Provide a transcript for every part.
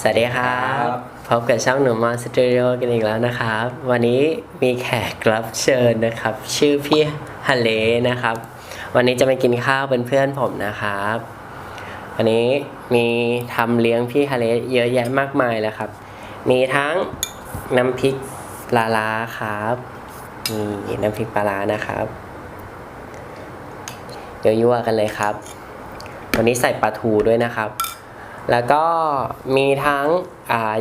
สวัสดีครับพบกับช่องหนุ่มมอนสตูดิโอกันอีกแล้วนะครับ วันนี้มีแขกรับเชิญนะครับ ชื่อพี่ฮะเลนะครับ วันนี้จะมากินข้าวเป็นเพื่อนผมนะครับวันนี้มีทำเลี้ยงพี่ฮะเลเยอะแยะมากมายเลยครับ มีทั้งน้ำพริกปลาร้าครับนี่น้ำพริกปลาร้านะครับเดี๋ยวยั่วๆกันเลยครับ วันนี้ใส่ปลาทูด้วยนะครับ แล้วก็มีทั้ง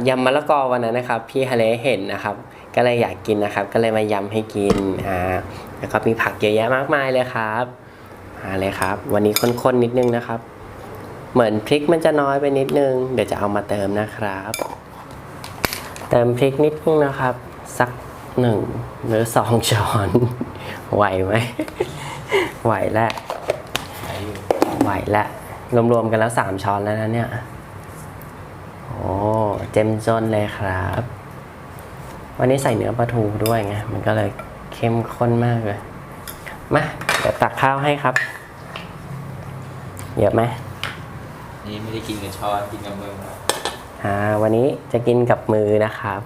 ยำมะละกอวันนั้นนะครับ พี่ฮะเลเห็นนะครับ ก็เลยอยากกินนะครับ ก็เลยมายำให้กินอ่าแล้วก็มีผักเยอะแยะมากมายเลยครับมาเลยครับ วันนี้ข้นๆนิดนึงนะครับ เหมือนพริกมันจะน้อยไปนิดนึง เดี๋ยวจะเอามาเติมนะครับ เติมพริกนิดนึงนะครับ สักหนึ่งหรือสองช้อนไหวไหมไหวแล้วไหวแล้วรวมๆกันแล้วสามช้อนแล้วนะเนี่ย โอ้เจ็มจนเลยครับ วันนี้ใส่เนื้อปลาทูด้วยไง มันก็เลยเข้มข้นมากเลย มา เดี๋ยวตักข้าวให้ครับ เยอะไหมนี่ไม่ได้กินกับช้อนกินกับมืออ่า วันนี้จะกินกับมือนะครับ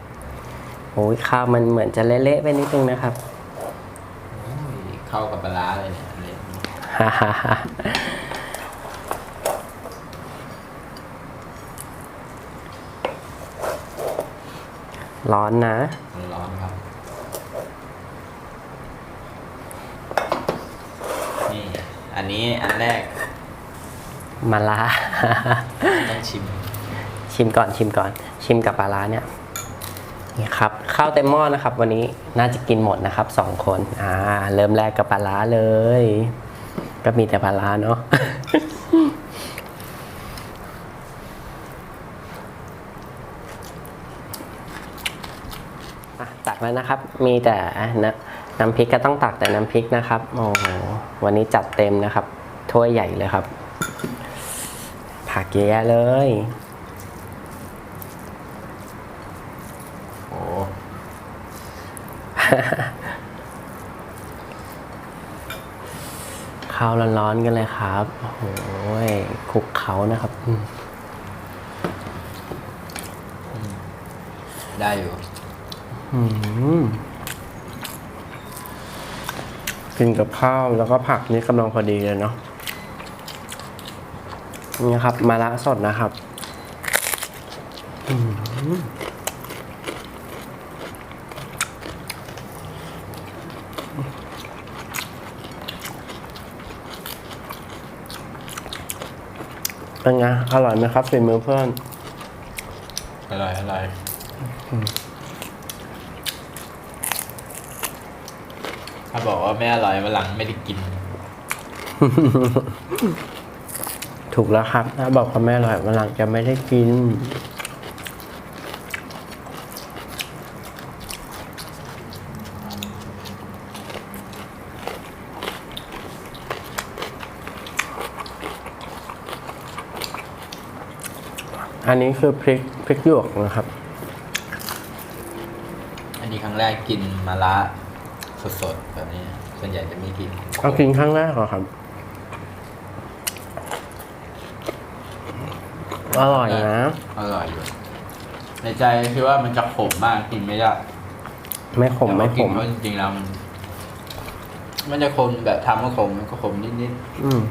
โอ้ยข้าวมันเหมือนจะเละๆไปนิดนึงนะครับโอ้ยเข้ากับปลาร้าเลยเนี่ยอันนี้ฮ่าฮ่าฮ่า ร้อนนะ มันร้อนครับ นี่ อันนี้อันแรกมาลา ต้องชิม ชิมก่อนชิมก่อน ชิมกับปลาร้าเนี่ยนี่ครับข้าวเต็มหม้อนะครับ วันนี้น่าจะกินหมดนะครับสองคน อ่า เริ่มแรกกับปลาร้าเลย ก็มีแต่ปลาร้าเนาะ ตักแล้วนะครับ มีแต่นะน้ำพริกก็ต้องตักแต่น้ำพริกนะครับ โอ้โห วันนี้จัดเต็มนะครับ ถ้วยใหญ่เลยครับ ผักเยอะแยะเลย โอ้ข้าวร้อนๆกันเลยครับ โอ้โหคลุกเขานะครับ ได้อยู่ กินกับข้าวแล้วก็ผักนี่กำลังพอดีเลยเนาะนี่ครับ มาละสดนะครับเป็นไงอร่อยไหมครับฝีมือเพื่อน อร่อยอร่อย ถ้าบอกว่าไม่อร่อยมาหลังไม่ได้กิน ถูกแล้วครับ ถ้าบอกว่าแม่อร่อยวันหลังจะไม่ได้กิน อันนี้คือพริกพริกหยวกนะครับ อันนี้ครั้งแรกกินมาละ สดๆแบบนี้ ส่วนใหญ่จะไม่กินเอากินครั้งแรกเหรอครับ อร่อยนะ อร่อยอยู่ ในใจคือว่ามันจะขมมากกินไม่ได้ไม่ขมไม่ขแต่มว่ากินจริงๆแล้วมันมันจะขมแบบทำก็ขมมันก็ขมนิดอืม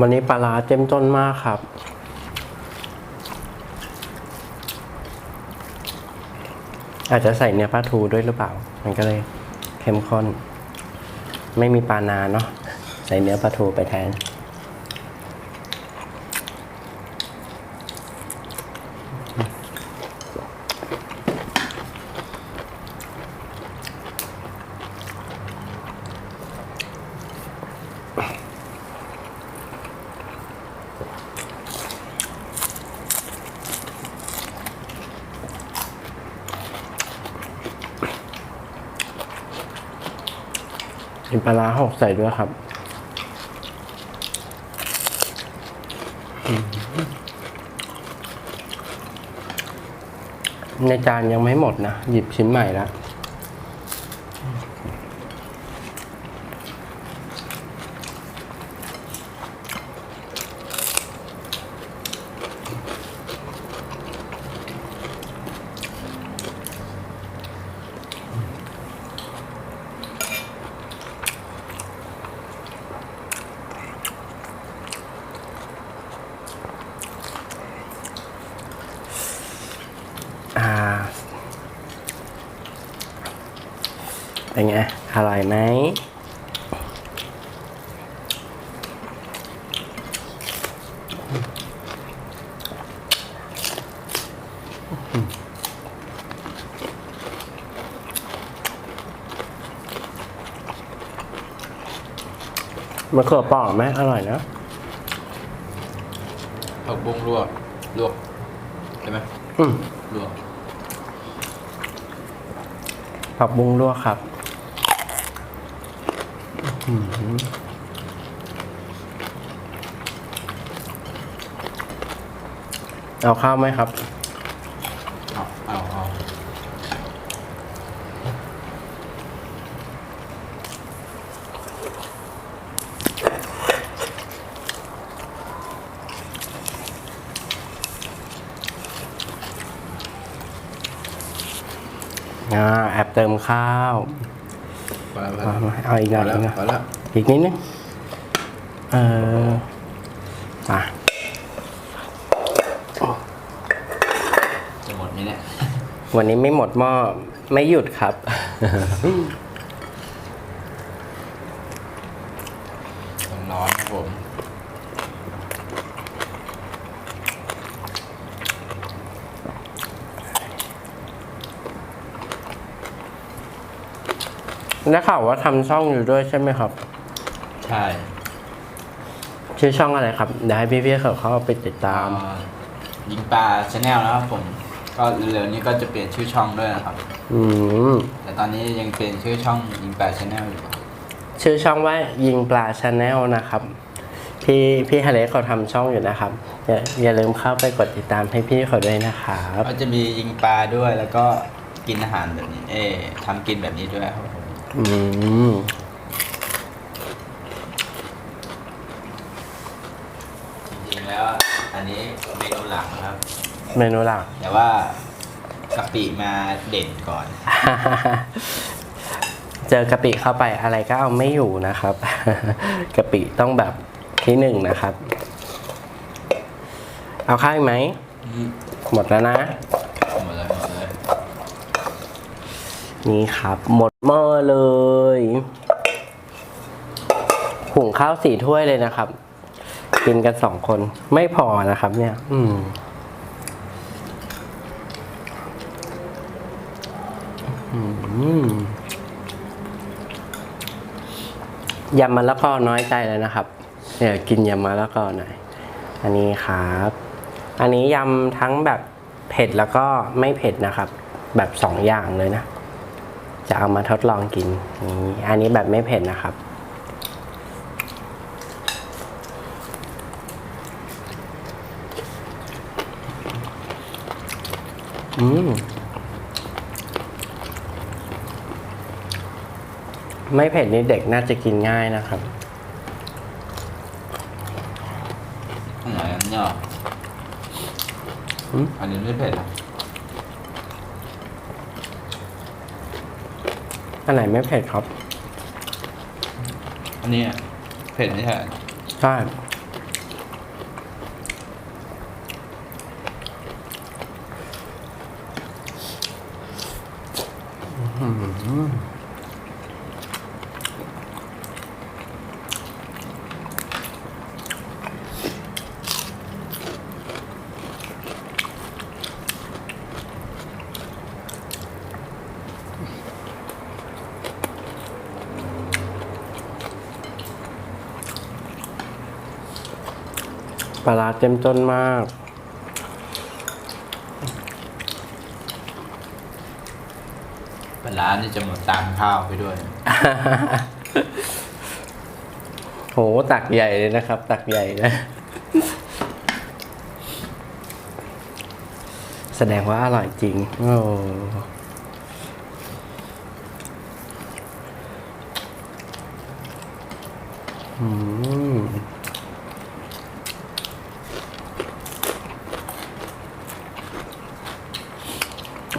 วันนี้ปลาร้าเจ้มจนมากครับ อาจจะใส่เนื้อปลาทูด้วยหรือเปล่า มันก็เลยเข้มข้น ไม่มีปลานาเนาะใส่เนื้อปลาทูไปแทน มีปลาร้าหกใส่ด้วยครับในจานยังไม่หมดนะ หยิบชิ้นใหม่แล้ว เป็นไง อร่อยไหมมะเขือเปอกไหมอร่อยนะผักบุ้งลวกลวกใช่ไหมอืมลวกผักบุ้งลวกครับอื้อหือ เอาข้าวไหมครับ เอาเอาเอาอ่าแอบเติมข้าว อแล้วพอมาแล้วมาเอาอีกหน่อยพออีกหแล้น่วอยพอแล้วอีกนิดนึงเอออะจะหมดไหมเนี่ยวันนี้ไม่หมดหม้อไม่หยุดครับ ร้อนๆครับผม ได้ข่าวว่าทำช่องอยู่ด้วยใช่ไหมครับ ใช่ชื่อช่องอะไรครับเดี๋ยวให้พี่ๆเขาเข้าไปติดตามเอ่อยิงปลาชาแนลนะครับผม ก็เร็วๆนี้ก็จะเปลี่ยนชื่อช่องด้วยนะครับ อืมแต่ตอนนี้ยังเปลี่ยนชื่อช่องยิงปลาชาแนลอยู่ ชื่อช่องว่ายิงปลาชาแนลนะครับ พี่พี่ฮาเลเขาทำช่องอยู่นะครับอย่าอย่าลืมเข้าไปกดติดตามให้พี่เขาด้วยนะครับ ก็จะมียิงปลาด้วยแล้วก็กินอาหารแบบนี้ เอ๊ะทำกินแบบนี้ด้วยครับผม อืมจริงๆแล้วอันนี้เมนูหลักนะครับ เมนูหลัก แต่ว่ากะปิมาเด่นก่อน เจอกะปิเข้าไปอะไรก็เอาไม่อยู่นะครับ กะปิต้องแบบที่หนึ่งนะครับ เอาข้าวอีกไหม หมดแล้วนะ หมดเลยหมดเลย นี่ครับ หมดหม้อเลย หุงข้าวสี่ถ้วยเลยนะครับ กินกันสองคนไม่พอนะครับ เนี่ย อืมยำมะละกอน้อยใจเลยนะครับ เดี๋ยวกินยำมะละกอหน่อย อันนี้ครับ อันนี้ยำทั้งแบบเผ็ดแล้วก็ไม่เผ็ดนะครับ แบบสองอย่างเลยนะ จะเอามาทดลองกินนี่อันนี้แบบไม่เผ็ดนะครับ อืม ไม่เผ็ดนี่เด็กน่าจะกินง่ายนะครับอันไหนอันนี้หรออืมอันนี้ไม่เผ็ดหร ออันไหนไม่เผ็ดครับ อันนี้อะเผ็ดไม่ใช่เหรอใช่ ปลาร้าเต็มต้นมาก ปลาร้านี่จะหมดตามข้าวไปด้วย โหตักใหญ่เลยนะครับ ตักใหญ่นะ แสดงว่าอร่อยจริง โอ้อืม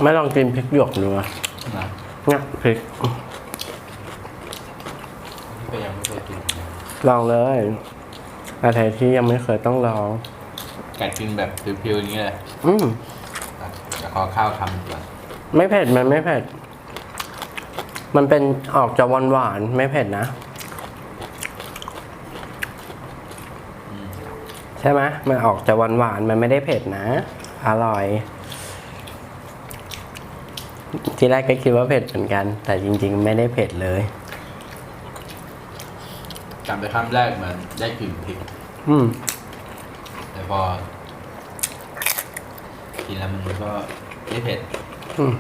ไม่ลองกินพริกหยวกดูอะนะเนี่ยพริกนี่ก็ยังไม่เคยกินลองเลยอะไรที่ยังไม่เคยต้องลองไก่กินแบบพิวๆอย่างนี้เลยอืมอะเดี๋ยวขอข้าวทำก่อนไม่เผ็ดมันไม่เผ็ด มันเป็นออกจะหวานหวานๆไม่เผ็ดนะ ใช่ไหมมันออกจะหวานหวานๆมันไม่ได้เผ็ดนะ อร่อย ทีแรกก็คิดว่าเผ็ดเหมือนกัน แต่จริง ๆ ไม่ได้เผ็ดเลยจำไปคำแรกเหมือนได้กลิ่นพริกอืมแต่พอกินแล้วมันก็ไม่เผ็ด อืม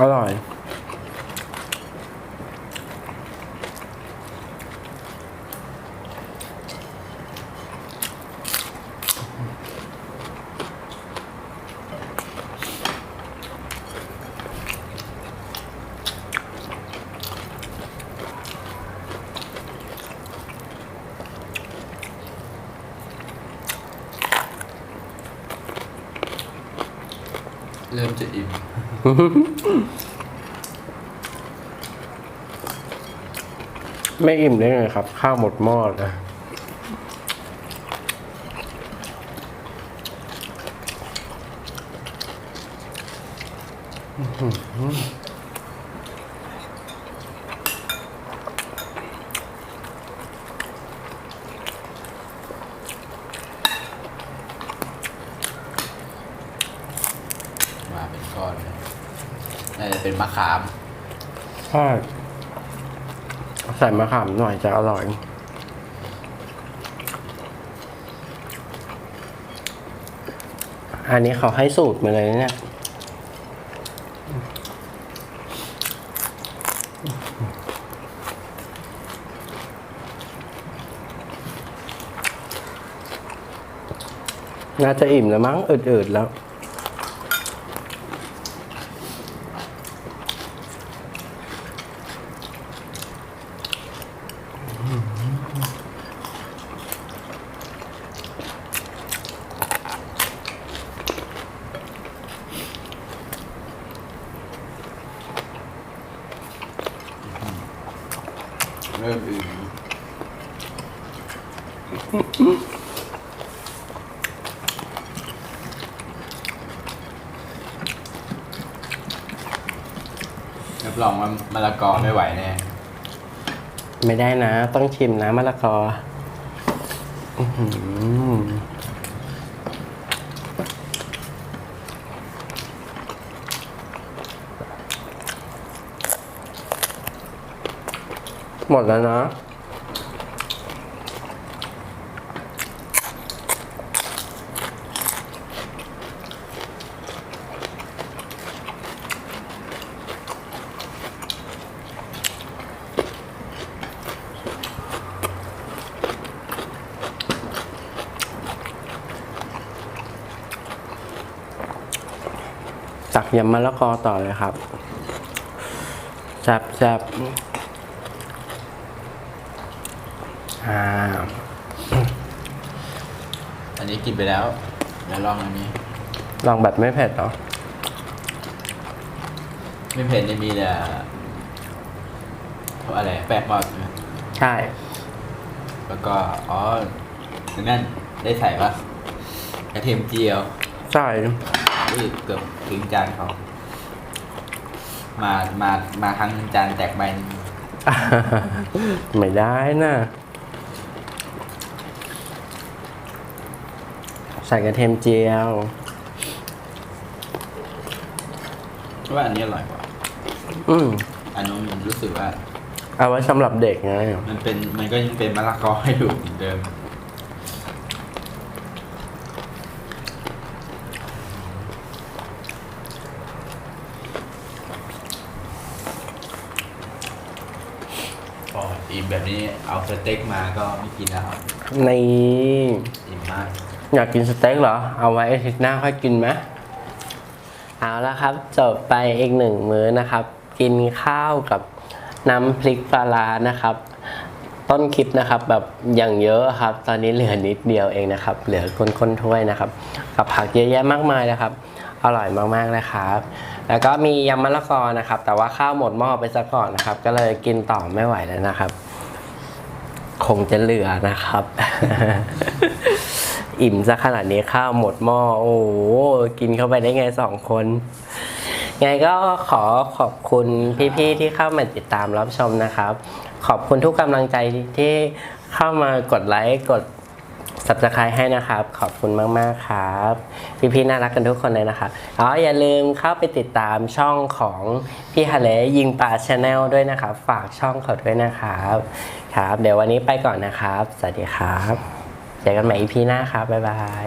อร่อย เริ่มจะอิ่มไม่อิ่มได้ไงครับ ข้าวหมดหม้อเลยมาเป็นก้อนน่าจะเป็นมะขามใช่ใส่มะขามหน่อยจะอร่อยอันนี้เขาให้สูตรมาเลยนะเนี่ย น่าจะอิ่มแล้วมั้งอืดๆแล้ว รับรองว่ามะละกอไม่ไหวแน่ไม่ได้นะ ต้องชิมนะมะละกออื้อหือหมดแล้วนะ ยำมะละกอต่อเลยครับแซ่บแซ่บอ่า อันนี้กินไปแล้วเดี๋ยวลองอันนี้ ลองแบบไม่เผ็ดเหรอ ไม่เผ็ดนี่มีแต่เพราะอะไรแป้งทอดใช่ไหมใช่ แล้วก็ อ๋อนั่นได้ใส่ปะกระเทียมเจียวใช่ อุ้ยเกือบถึงจานเขามามามาครั้งหนึ่งจานแตกใบหนึ่งไม่ได้นะใส่กระเทียมเจียวเพราะว่าอันนี้อร่อยกว่า อืมอันนู้นมันรู้สึกว่า เอาไว้สำหรับเด็กไง มันเป็นมันก็ยังเป็นมะละกอให้ดูเหมือนเดิม พออิ่มแบบนี้ เอาสเต็กมาก็ไม่กินแล้วครับนี่อิ่มมากอยากกินสเต็กเหรอ เอาไว้อาทิตย์หน้าค่อยกินไหมเอาละครับ จบไปอีกหนึ่งมื้อนะครับ กินข้าวกับน้ำพริกปลาร้านะครับ ต้นคลิปนะครับแบบอย่างเยอะครับ ตอนนี้เหลือนิดเดียวเองนะครับ เหลือก้นๆถ้วยนะครับ กับผักเยอะแยะมากมายนะครับ อร่อยมากๆเลยครับ แล้วก็มียำมะละกอนะครับ แต่ว่าข้าวหมดหม้อไปซะก่อนนะครับ ก็เลยกินต่อไม่ไหวแล้วนะครับ คงจะเหลือนะครับ อิ่มซะขนาดนี้ข้าวหมดหม้อโอ้โหกินเข้าไปได้ไงสองคน ไงก็ขอขอบคุณพี่ๆที่เข้ามาติดตามรับชมนะครับ ขอบคุณทุกกำลังใจที่เข้ามากดไลค์กด สับสไครให้นะครับ ขอบคุณมาก ๆ ครับ พี่ๆน่ารักกันทุกคนเลยนะครับอ๋ออย่าลืมเข้าไปติดตามช่องของพี่ฮาเลยิงปลาชาแนลด้วยนะครับ ฝากช่องเขาด้วยนะครับ ครับ เดี๋ยววันนี้ไปก่อนนะครับ สวัสดีครับ เจอกันใหม่ EP หน้าครับ บ๊ายบาย